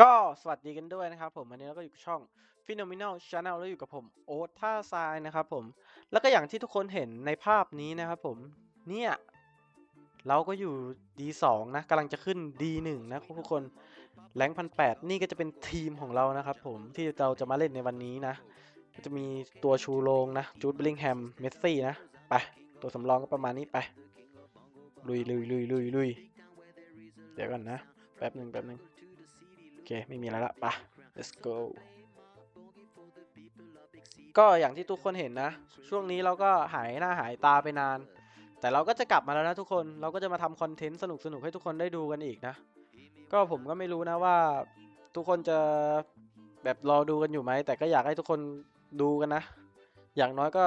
ก็สวัสดีกันด้วยนะครับผมวันนี้เราก็อยู่กับช่อง Phenomenal Channel แล้วอยู่กับผมโอ๊ตท่าทรายนะครับผมแล้วก็อย่างที่ทุกคนเห็นในภาพนี้นะครับผมเนี่ยเราก็อยู่ D2 นะกำลังจะขึ้น D1 นะทุกคนแรงพันแปดนี่ก็จะเป็นทีมของเรานะครับผมที่เราจะมาเล่นในวันนี้นะก็จะมีตัวชูโรงนะจูดเบลลิงแฮมเมสซี่นะไปตัวสำรองก็ประมาณนี้ไปลุยลุยลุยลุยลุยเดี๋ยวก่อนนะแป๊บหนึ่งแป๊บหนึ่ง เค ไม่มีอะไรละไป let's go ก็อย่างที่ทุกคนเห็นนะ ช่วงนี้เราก็หายหน้าหายตาไปนาน แต่เราก็จะกลับมาแล้วนะทุกคนเราก็จะมาทำคอนเทนต์สนุกๆให้ทุกคนได้ดูกันอีกนะ ก็ผมก็ไม่รู้นะว่า ทุกคนจะแบบรอดูกันอยู่ไหม แต่ก็อยากให้ทุกคนดูกันนะ อย่างน้อยก็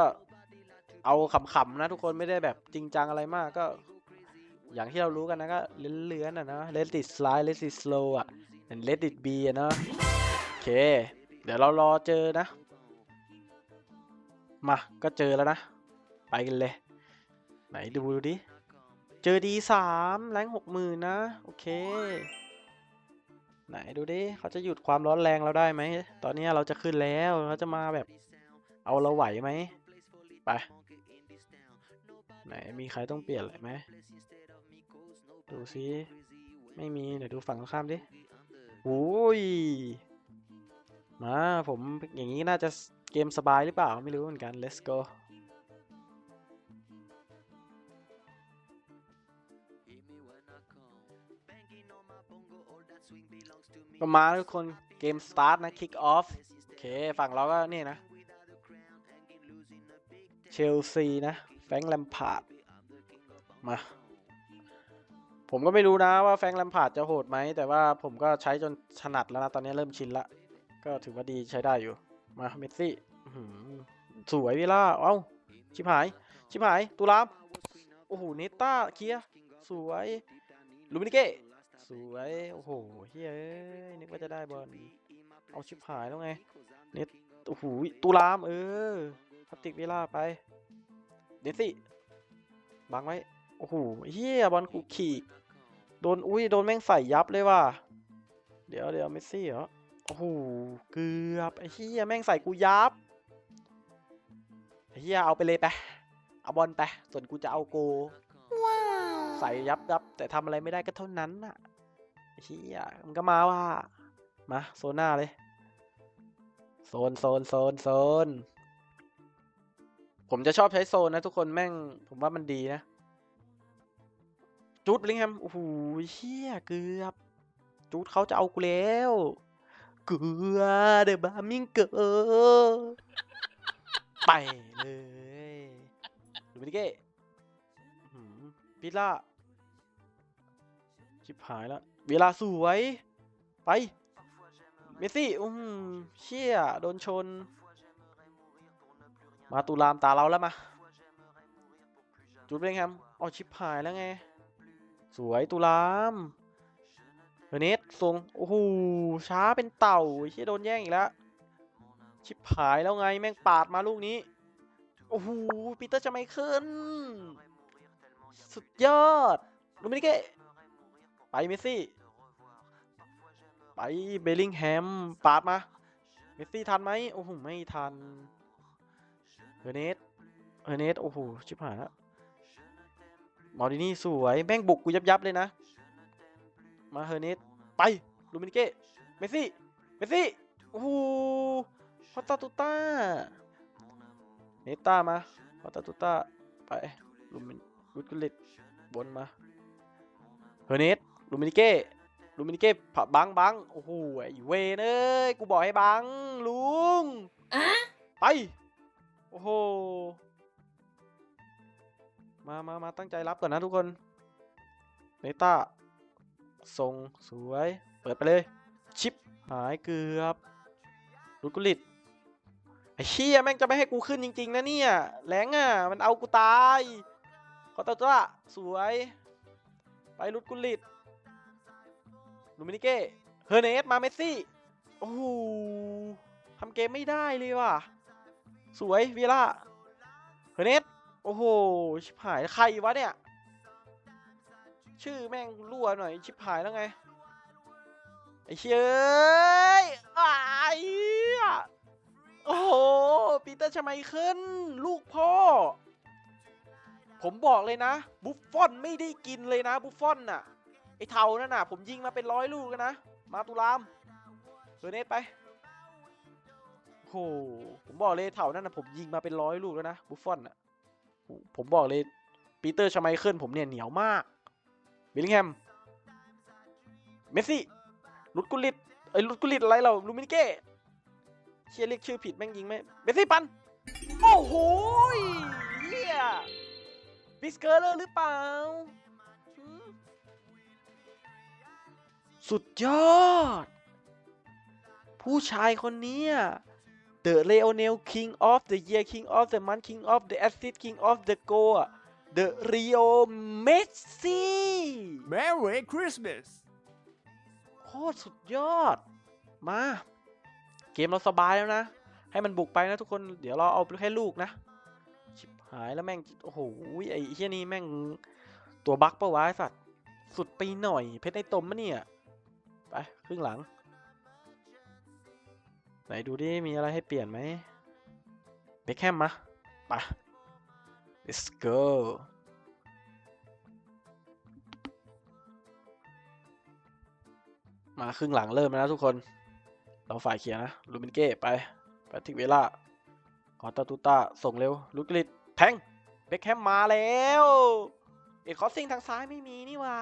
เอาขำๆนะทุกคนไม่ได้แบบจริงจังอะไรมากก็ อย่างที่เรารู้กันนะก็เลื้อนๆอะนะ let it slide let it slow อะ เนะ โอเค เดี๋ยวเรารอเจอนะ มา ก็เจอแล้วนะ ไปกันเลย ไหนดูดิ เจอดีสามแรงหกหมื่นนะ โอเค ไหนดูดิ เขาจะหยุดความร้อนแรงเราได้ไหม ตอนนี้เราจะขึ้นแล้ว เขาจะมาแบบ เอาเราไหวไหม ไป ไหนมีใครต้องเปลี่ยนอะไรไหมดูซิไม่มี เดี๋ยวดูฝั่งตรงข้ามดิ อ้ย มาผมอย่างนี้น่าจะเกมสบายหรือเปล่า ไม่รู้เหมือนกัน let's go ก็มาทุกคนเกมสตาร์ทนะ kick off โอเค ฝั่งเราก็นี่นะ เชลซีนะ แฟงค์แลมพาร์ดมา ผมก็ไม่รู้นะว่าแฟงแลมพาดจะโหดไหม แต่ว่าผมก็ใช้จนถนัดแล้วนะ ตอนนี้เริ่มชินละ ก็ถือว่าดีใช้ได้อยู่ มาเมสซี่สวยวิล่า เอ้า ชิบหาย ชิบหายตุลาม โอ้โห เนต้า เคลีย สวย ลูมินิเก้ สวย โอ้โหเฮ้ย นึกว่าจะได้บอล เอาชิบหายแล้วไง เนตโอ้โหตุลาม เออพลาสติกวิล่าไปเดซี่บังไว้ โอ้โหเฮียบอลกูขีกโดนอุ้ยโดนแม่งใส่ยับเลยว่ะเดี๋ยวเดี๋ยวเมสซี่เหรอโอ้โหเกือบไอ้เฮียแม่งใส่กูยับไอ้เฮียเอาไปเลยไปเอาบอลไปส่วนกูจะเอาโกใส่ยับยับแต่ทำอะไรไม่ได้ก็เท่านั้นน่ะไอ้เฮียมันก็มาว่ามาโซนหน้าเลยโซนโซนโซนโซนผมจะชอบใช้โซนนะทุกคนแม่งผมว่ามันดีนะ จูดบลิงแฮมโอ้โหเฮียเกือบ จูดเขาจะเอากูแล้วเกือเดบามิงเกอร์ไปเลยดูมินิเก้พิล่าชิบหายแล้วเวลาสวย ไป เมสซี่อืมเชี่ยโดนชน มาตูรามตาเราแล้วมา จูดเบลลิงแฮมเอาชิบหายแล้วไง สวยตูรามเฮอร์เนสทรงโอ้โหช้าเป็นเต่าไอ้เชี่ยโดนแย่งอีกแล้ว ชิบหายแล้วไงแม่งปาดมาลูกนี้ โอ้โหปีเตอร์จะไม่ขึ้น สุดยอดลูมินิเก้ไปเมสซี่ ไปเบลลิงแฮมปาดมา เมสซี่ทันไหมโอ้โหไม่ทันเฮอร์เนสเฮอร์เนสโอ้โหชิบหายแล้ว มอร์ดินี่สวย แม่งบุกกูยับยับๆเลยนะ มาเฮอร์เนสไป ลูมินิเก้เมสซี่ เมสซี่ โอ้โหพอตาตุต้า เนต้ามาพอตาตุต้า ไป ลูมินลูดกุลิตบนมา เฮอร์เนส ลูมินิเก้ลูมินิเก้ผับบังบังโอ้โหไอ้เวนเอ้ย กูบอกให้บัง ลุง ไป โอ้โห มามามาตั้งใจรับก่อนนะทุกคนเนต้าทรงสวย เปิดไปเลย ชิป หายเกือบลูดกุลิตไอ้เชี่ยแม่งจะไม่ให้กูขึ้นจริง ๆ นะเนี่ยแรงอะ มันเอากูตายขอตาจ้าสวย ไปลุดกุลิตลูมินิเก้เฮอร์เนสมาเมสซี่ โอ้โหทำเกมไม่ได้เลยว่ะ สวยวีล่าเฮอร์เนส โอ้โห ชิบหาย ใครวะเนี่ย ชื่อแม่งรั่วหน่อย ชิบหายแล้วไง ไอ้เชยไอ้โอ้โห ปีเตอร์ชไมเคิลลูกพ่อ ผมบอกเลยนะ บุฟฟอนไม่ได้กินเลยนะ บุฟฟอนน่ะ ไอ้เทานั่นน่ะ ผมยิงมาเป็นร้อยลูกแล้วนะ มาตุลามเฮอเนสไปโอ้โห ผมบอกเลยเทานั่นน่ะ ผมยิงมาเป็นร้อยลูกแล้วนะ บุฟฟอนน่ะ ผมบอกเลยปีเตอร์ชไมเคิลผมเนี่ยเหนียวมากบิลลิงแฮมเมสซี่ลุดกุลิตไอ้ยลุดกุลิตอะไรเราลูมินิเก้เชียเรียกชื่อผิดแม่งยิงไหมเมสซี่ปันโอ้โหเฮียบิสเกอร์เลอร์หรือเปล่าหืมสุดยอด ผู้ชายคนเนี้ย The Leonel King of the Year King of the Month King of the Assist King of the Goal อะ The Rio Messi Merry Christmas โคตรสุดยอด มา เกมเราสบายแล้วนะ ให้มันบุกไปนะทุกคน เดี๋ยวเราเอาแค่ลูกนะ ชิบหายแล้วแม่ง โอ้โห ไอ้เฮียนี่แม่ง ตัวบั๊กปะวะไอ้สัตว์ สุดไปหน่อย เพชรในตมมะเนี่ย ไป ครึ่งหลัง ไหนดูดิ มีอะไรให้เปลี่ยนไหมเบคแฮมมาไป let's go มาครึ่งหลังเริ่มแล้วนะทุกคน เราฝ่ายเขียนะลูมินเก้ไปแพทริกเวล่าคอตาตูตาส่งเร็วลูกลิดแทง เบคแฮมมาแล้วเอ็ดคอสซิงทางซ้ายไม่มีนี่หว่า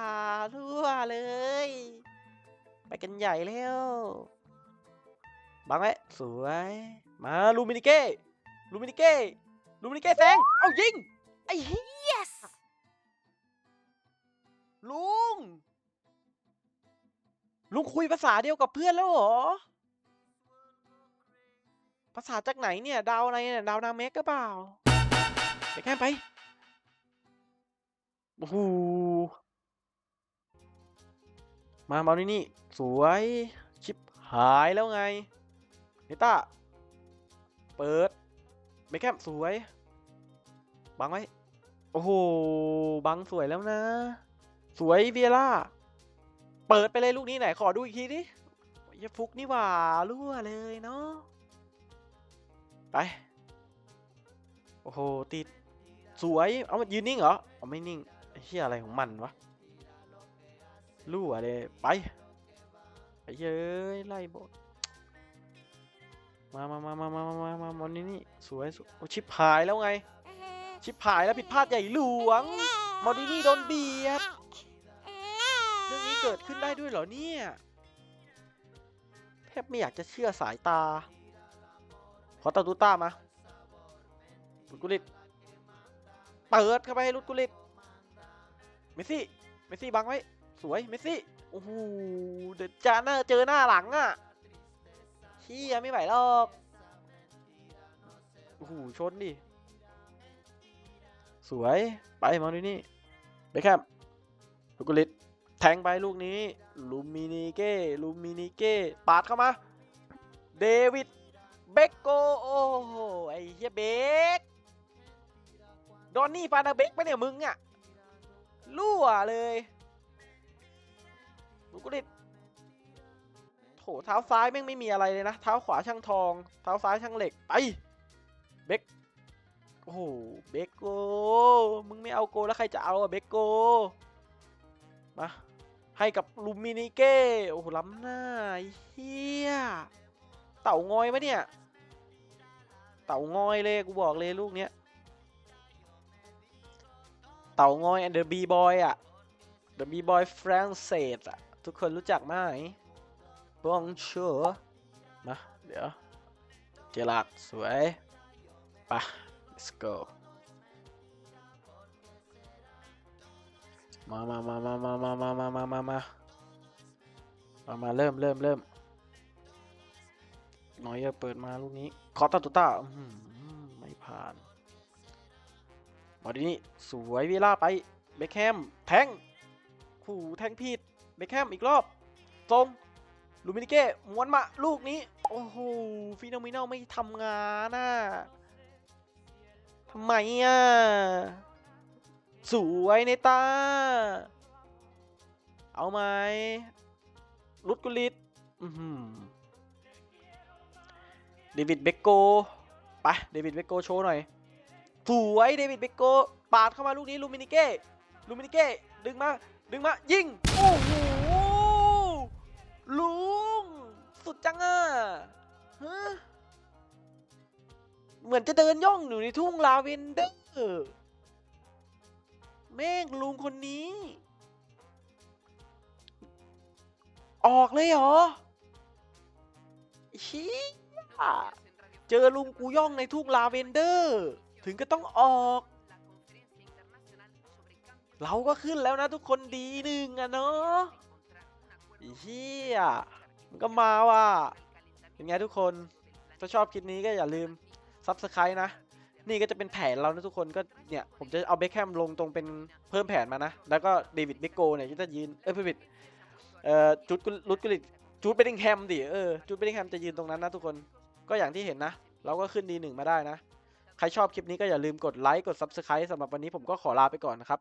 รั่วเลย ไปกันใหญ่แล้ว บังไว้สวย มาลูมินิเก้ลูมินิเก้ลูมินิเก้แซงเอายิง ไอ้เฮียลุง ลุงคุยภาษาเดียวกับเพื่อนแล้วเหรอ ภาษาจากไหนเนี่ย ดาวอะไรเนี่ยดาวนาเมกก็เปล่าไปแค่ไปโอ้โหมามานี่นี่ สวย ชิปหายแล้วไง เนต้า เปิดเบคแคมสวย บังไว้ โอ้โห บังสวยแล้วนะ สวยเวียร่า เปิดไปเลยลูกนี้ไหน ขอดูอีกทีดิอย่าฟุกนี่หว่ารั่วเลยเนาะ ไป โอ้โห ติด สวย เอามันยืนนิ่งเหรอเอาไม่นิ่งเหี้ยอะไรของมันวะรั่วเลย ไปไอ้เย้ยไล่บท มามามามามามามามามานี่นี่สวยสวยโอ้ชิปหายแล้วไง ชิปหายแล้วผิดพลาดใหญ่หลวง มอดินี่โดนเบียด เรื่องนี้เกิดขึ้นได้ด้วยเหรอเนี่ยแทบไม่อยากจะเชื่อสายตา ขอตาตูต้ามาลุดกุลิตเปิดเข้าไปให้ลุดกุลิตเมสซี่ เมสซี่บังไว้ สวย เมสซี่ โอ้โห เดี๋ยวจะน้าเจอหน้าหลังอะ เชี่ยไม่ไหวหรอกโอ้โหชนดิ สวย ไปมาดูนี่เบคแคมลูกกุลิตแทงไปลูกนี้ ลูมินิเก้ ลูมินิเก้ ปาดเข้ามา เดวิด เบกโก โอ้โห ไอ้เหี้ยเบกดอนนี่ฟานาเบกปเนี่ยมึงอะรั่วเลยลูกกุลิต โถเท้าซ้ายแม่งไม่มีอะไรเลยนะเท้าขวาช่างทอง เท้าซ้ายช่างเหล็กไปเบกโอ้โหเบกโกมึงไม่เอาโกแล้วใครจะเอาอะเบกโกมาให้กับลูมินิเก้โอ้โหล้ำหน้าเฮียเต่างอยปะเนี่ย เต่างอยเลยกูบอกเลยลูกเนี้ยเต่างอยแอนเดอร์บีบอยอะเดอะบีบอยฝรั่งเศสอะทุกคนรู้จักไหม บองเชอมาเดี๋ยว เจลาดสวยไปะ let's go มามามามามามามามามามามามามาเริ่มเริ่มเริ่มน้อยเปิดมาลูกนี้คอตาตุต้าไม่ผ่าน มาดีนี่สวยเวลาไป เบคแฮม แทง ขู่แทงผิด เบคแฮมอีกรอบ ตรง ลูมินิเก้ม้วนมาลูกนี้ โอ้โหฟิโนมินอลไม่ทำงานน่ะทำไมอะ สวยในตา เอาไหมลุดกุลิตเดวิดเบโกไปเดวิดเบโกโชว์หน่อย สวยเดวิดเบโกปาดเข้ามาลูกนี้ลูมินิเก้ลูมินิเก้ดึงมา ดึงมา ยิง โอ้โห ลุง สุดจังอะฮะเหมือนจะเดินย่องอยู่ในทุ่งลาเวนเดอร์แม่งลุงคนนี้ ออกเลยเหรอชี้เจอลุงกูย่องในทุ่งลาเวนเดอร์ ถึงก็ต้องออก เราก็ขึ้นแล้วนะทุกคนดีหนึ่งอะเนาะ อ้เฮียมันก็มาว่ะเป็นไงทุกคน ถ้าชอบคลิปนี้ก็อย่าลืมซับสไคร b ์นะ นี่ก็จะเป็นแผนเรานะทุกคนก็เนี่ย ผมจะเอาเบคแฮมลงตรงเป็นเพิ่มแผนมานะ แล้วก็เดวิดเบโกเนี่ยก็จะยืน เอ้ยไม่ผิดเอ่อจุดลุดกุลิตจูดเบดดิงแฮมดิเออจูดเบดดิงแฮมจะยืนตรงนั้นนะทุกคนก็อย่างที่เห็นนะ เราก็ขึ้นดีหนึ่งมาได้นะ ใครชอบคลิปนี้ก็อย่าลืมกดไลค์กด Subscribe สำหรับวันนี้ผมก็ขอลาไปก่อนนะครับ